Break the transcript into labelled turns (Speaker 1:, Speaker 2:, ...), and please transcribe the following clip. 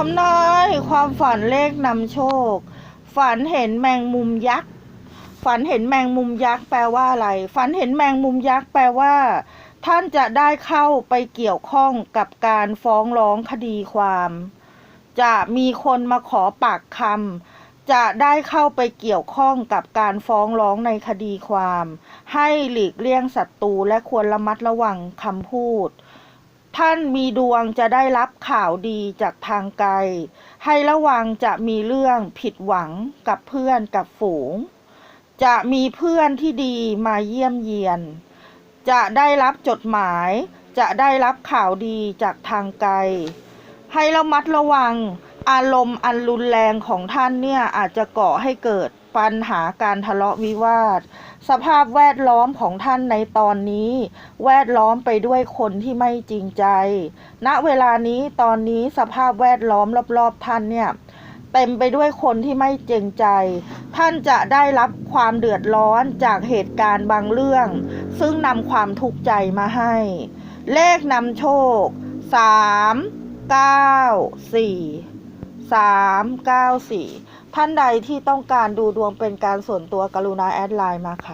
Speaker 1: ทำนายความฝันเลขนำโชค ฝันเห็นแมงมุมยักษ์ฝันเห็นแมงมุมยักษ์แปลว่าอะไร ฝันเห็นแมงมุมยักษ์แปลว่า ท่านจะได้เข้าไปเกี่ยวข้องกับการฟ้องร้องคดีความ จะมีคนมาขอปากคำจะได้เข้าไปเกี่ยวข้องกับการฟ้องร้องในคดีความ ให้หลีกเลี่ยงศัตรูและควรระมัดระวังคำพูด ท่านมีดวงจะได้รับข่าวดีจากทางไกล ให้ระวังจะมีเรื่องผิดหวังกับเพื่อนกับฝูง จะมีเพื่อนที่ดีมาเยี่ยมเยียน จะได้รับจดหมาย จะได้รับข่าวดีจากทางไกล ให้ระมัดระวังอารมณ์อันรุนแรงของท่านเนี่ยอาจจะก่อให้เกิดปัญหาการทะเลาะวิวาท สภาพแวดล้อมของท่านในตอนนี้ แวดล้อมไปด้วยคนที่ไม่จริงใจ ณ เวลานี้ตอนนี้สภาพแวดล้อมรอบๆท่านเนี่ยเต็มไปด้วยคนที่ไม่จริงใจ ท่านจะได้รับความเดือดร้อนจากเหตุการณ์บางเรื่อง ซึ่งนำความทุกข์ใจมาให้ เลขนำโชคสามเก้าสี่สามเก้าสี่ท่านใดที่ต้องการดูดวงเป็นการส่วนตัวกรุณาแอดไลน์มาค่ะ